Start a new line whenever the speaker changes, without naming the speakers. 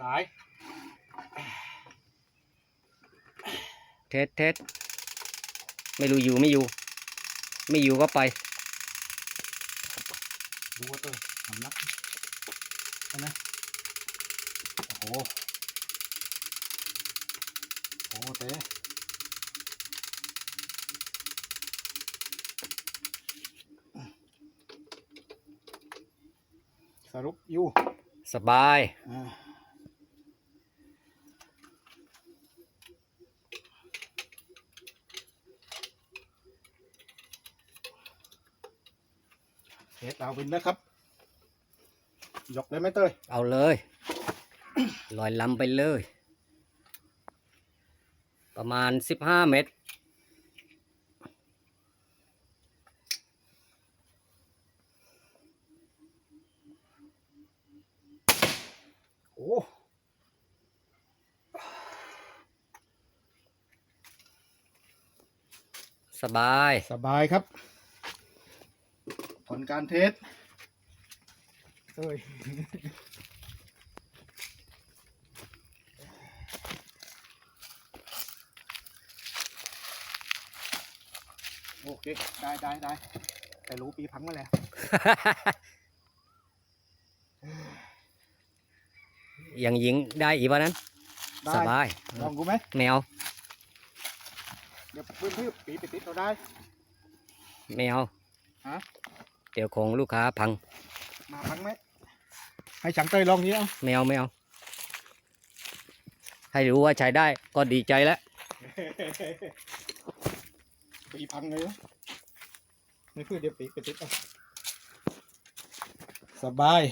สาย
เทสเทสไม่รู้อยู่ไม่อยู่ ไม่อยู่ก็ไป
ดูว่าตัวสำนักใช่ไหมโอ้โหโอ้โหเต้สรุปอยู่
สบาย
อ่า เทสเอาเป็นนะครับ ยกได้ไหมเต้ย
เอาเลยลอยลำไปเลย ประมาณสิบห้าเมตร
โอ้
สบาย
สบายครับผ ลการเทสเอ้ยโอเค ได้ได้ได้แต่รู้ปีพังมาแล้ว
ยังยิงได้อีกวะนั้น
ได้
สบาย
ลองกูไหม
แมว
เดี๋ยวพื้นที่ปีไปติดเราได้
แมว
ฮะ
เดี๋ยวของลูกค้าพัง
มาพังไหมให้ช่างเต้ยลองนี้เอา
แมวแมวให้รู้ว่าใช้ได้ก็ดีใจแล้ว
ปีพังเลยนะนี่คือเดี๋ยวปีไปติดเอาสบาย